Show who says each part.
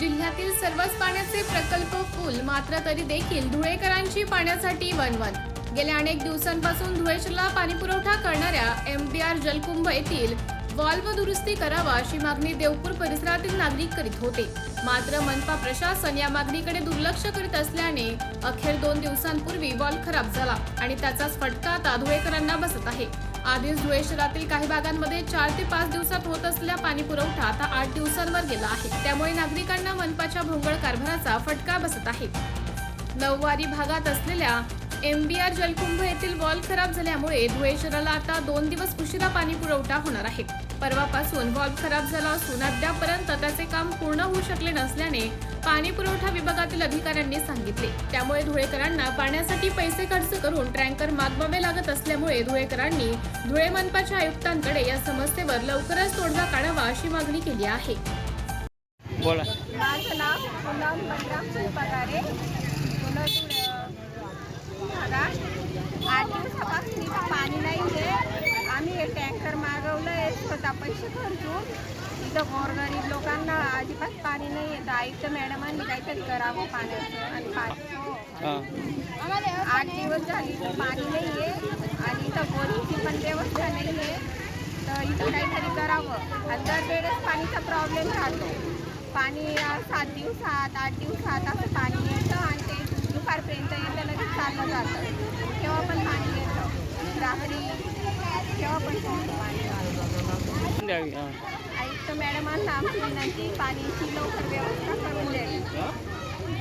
Speaker 1: जिल्ह्यातील सर्वच पाण्याचे प्रकल्प फुल मात्र तरी देखील धुळेकरांची पाण्यासाठी वनवन गेल्या अनेक दिवसांपासून धुळे पाणी पाणीपुरवठा करणाऱ्या एम बी आर जलकुंभ येथील वॉल्व दुरुस्ती करावा अशी मागणी देवपूर परिसरातील नागरिक करीत होते. मात्र मनपा प्रशासन या मागणीकडे दुर्लक्ष करीत असल्याने अखेर दोन दिवसांपूर्वी वॉल्व खराब झाला आणि त्याचाच फटका आता धुळेकरांना बसत आहे. आधीच धुळे शहरातील काही भागांमध्ये चार ते पाच दिवसात होत असलेला पाणी पुरवठा आता आठ दिवसांवर गेला आहे. त्यामुळे नागरिकांना मनपाच्या भोंगळ कारभाराचा फटका बसत आहे. नऊवारी भागात असलेल्या एम बी आर जलकुंभ येथील वॉल खराब झाल्यामुळे धुळे शहराला आता दोन दिवस उशिरा पाणी पुरवठा होणार आहे. परवापासून वॉल्व खराब झाला असून अद्यापर्यंत त्याचे काम पूर्ण होऊ शकले नसल्याने पाणी पुरवठा विभागातील अधिकाऱ्यांनी सांगितले. त्यामुळे धुळेकरांना पाण्यासाठी पैसे खर्च करून टँकर मागवावे लागत असल्यामुळे धुळेकरांनी धुळे मनपाच्या आयुक्तांकडे या समस्येवर लवकरच तोडगा काढावा अशी मागणी केली आहे.
Speaker 2: बोला.
Speaker 3: माझं नाव पूनम बलराम पगारे पुनर्धुळ भागात आठ दिवसापासून इथं पाणी नाही आहे आम्ही हे टँकर मागवलं आहे स्वतः पैसे खर्चून इथं गोरगरीब लोकांना अजिबात पाणी नाही येतं. आयुक्त मॅडमांनी काहीतरी करावं पाण्याचं आणि पाणी.
Speaker 2: हां.
Speaker 3: आठ दिवस झाले पाणी नाही आहे आणि इथं बोरिंगची पण व्यवस्था नाही आहे तर इथं काहीतरी करावं. आणि दरवेळेस पाणीचा प्रॉब्लेम राहतो. पाणी सात दिवसात आठ दिवसात असं पाणी येतं आणि ते दुपारपर्यंत येतं लगेच चाललं जातं. केव्हा पण पाणी येतं. रात्री केव्हा पण पाणी
Speaker 2: द्यावी हां.
Speaker 3: आयुक्त मॅडमांना आमची विनंती पाण्याची लवकर व्यवस्था करून द्यावी.